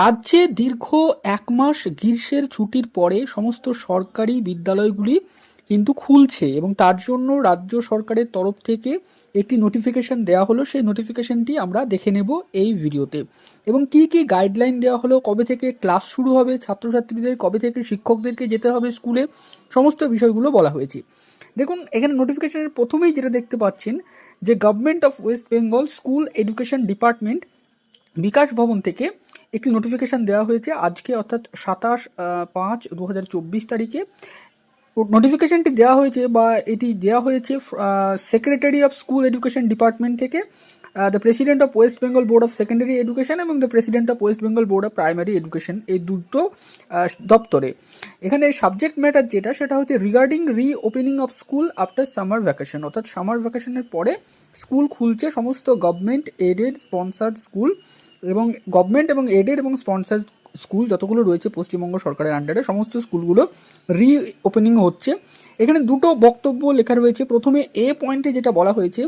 রাজ্যে দীর্ঘ এক মাস গ্রীষ্মের ছুটির পরে সমস্ত সরকারি বিদ্যালয়গুলি কিন্তু খুলছে এবং তার জন্য রাজ্য সরকারের তরফ থেকে একটি নোটিফিকেশন দেওয়া হলো। সেই নোটিফিকেশনটি আমরা দেখে নেব এই ভিডিওতে। এবং কি কি গাইডলাইন দেওয়া হলো, কবে থেকে ক্লাস শুরু হবে, ছাত্রছাত্রীদের, কবে থেকে শিক্ষকদেরকে যেতে হবে স্কুলে সমস্ত বিষয়গুলো বলা হয়েছে। দেখুন, এখানে নোটিফিকেশনের প্রথমেই যেটা দেখতে পাচ্ছেন যে government of West Bengal school education department Bikash Bhavan থেকে একটি নোটিফিকেশন দেওয়া হয়েছে। আজকে অর্থাৎ সাতাশ পাঁচ দু তারিখে। নোটিফিকেশনটি দেওয়া হয়েছে বা এটি দেওয়া হয়েছে secretary of school education department থেকে the president of West Bengal board of secondary education এবং the president of West Bengal board of primary education এই দুটো দপ্তরে। এখানে সাবজেক্ট ম্যাটার যেটা, সেটা হচ্ছে regarding reopening of school after summer vacation অর্থাৎ সামার ভ্যাকেশনের পরে স্কুল খুলছে, সমস্ত গভর্নমেন্ট এডেড স্পন্সার্ড স্কুল এবং গভর্নমেন্ট এবং এডেড এবং স্পন্সার্ড স্কুল যতগুলো রয়েছে পশ্চিমবঙ্গ সরকারের আন্ডারে সমস্ত স্কুলগুলো রি ওপেনিং হচ্ছে। এখানে দুটো বক্তব্য লেখা রয়েছে। প্রথমে এ পয়েন্টে যেটা বলা হয়েছে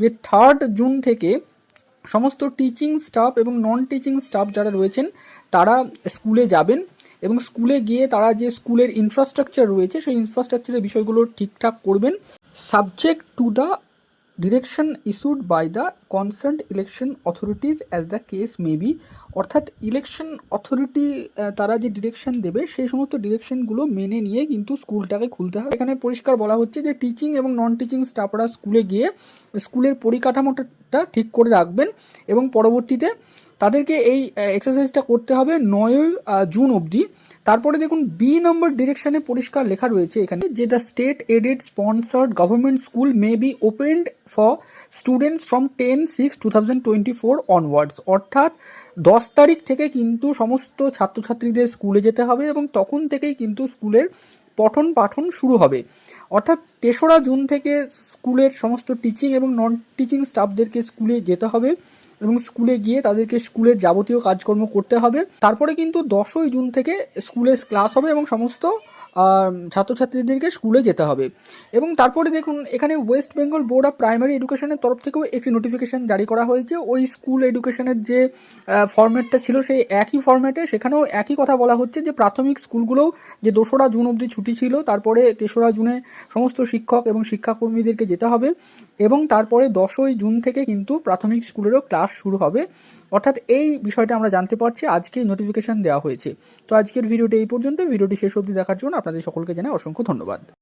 যে থার্ড জুন থেকে সমস্ত টিচিং স্টাফ এবং নন টিচিং স্টাফ যারা রয়েছেন, তারা স্কুলে যাবেন এবং স্কুলে গিয়ে তারা যে স্কুলের ইনফ্রাস্ট্রাকচার রয়েছে, সেই ইনফ্রাস্ট্রাকচারের বিষয়গুলো ঠিকঠাক করবেন। Subject to the direction issued by the concern election authorities as the case may be অর্থাৎ ইলেকশন অথরিটি তারা যে ডিরেকশন দেবে, সেই সমস্ত ডিরেকশনগুলো মেনে নিয়ে কিন্তু স্কুলটাকে খুলতে হবে। এখানে পরিষ্কার বলা হচ্ছে যে টিচিং এবং নন টিচিং স্টাফরা স্কুলে গিয়ে স্কুলের পরিকাঠামোটা ঠিক করে রাখবেন এবং পরবর্তীতে তাদেরকে এই এক্সারসাইজটা করতে হবে নয়ই জুন অবধি। তারপরে দেখুন বি নম্বর ডিরেকশনে পরিষ্কার লেখা রয়েছে এখানে যে the state aided sponsored government school may be opened for students from ten six two thousand twenty four অর্থাৎ, দশ তারিখ থেকে কিন্তু সমস্ত ছাত্রছাত্রীদের স্কুলে যেতে হবে এবং তখন থেকেই কিন্তু স্কুলের পঠন পাঠন শুরু হবে। অর্থাৎ, তেসরা জুন থেকে স্কুলের সমস্ত টিচিং এবং নন টিচিং স্টাফদেরকে স্কুলে যেতে হবে। এবং স্কুলে গিয়ে তাদেরকে স্কুলের যাবতীয় কাজকর্ম করতে হবে। তারপরে কিন্তু দশই জুন থেকে স্কুলে ক্লাস হবে এবং সমস্ত ছাত্রছাত্রীদেরকে স্কুলে যেতে হবে। এবং তারপরে দেখুন, এখানে West Bengal board of primary এডুকেশনের তরফ থেকেও একটি নোটিফিকেশান জারি করা হয়েছে। ওই স্কুল এডুকেশনের যে ফরম্যাটটা ছিল সেই একই ফরম্যাটে সেখানেও একই কথা বলা হচ্ছে যে প্রাথমিক স্কুলগুলোও যে দোসরা জুন অবধি ছুটি ছিল, তারপরে তেসরা জুনে সমস্ত শিক্ষক এবং শিক্ষাকর্মীদেরকে যেতে হবে। এবং তারপরে দশই জুন থেকে কিন্তু প্রাথমিক স্কুলেরও ক্লাস শুরু হবে। অর্থাৎ এই বিষয়টা আমরা জানতে পারছি আজকেই নোটিফিকেশান দেওয়া হয়েছে। তো আজকের ভিডিওটি এই পর্যন্ত ভিডিওটি শেষ অবধি দেখার জন্য আপনাদের সকলকে জানাই অসংখ্য ধন্যবাদ।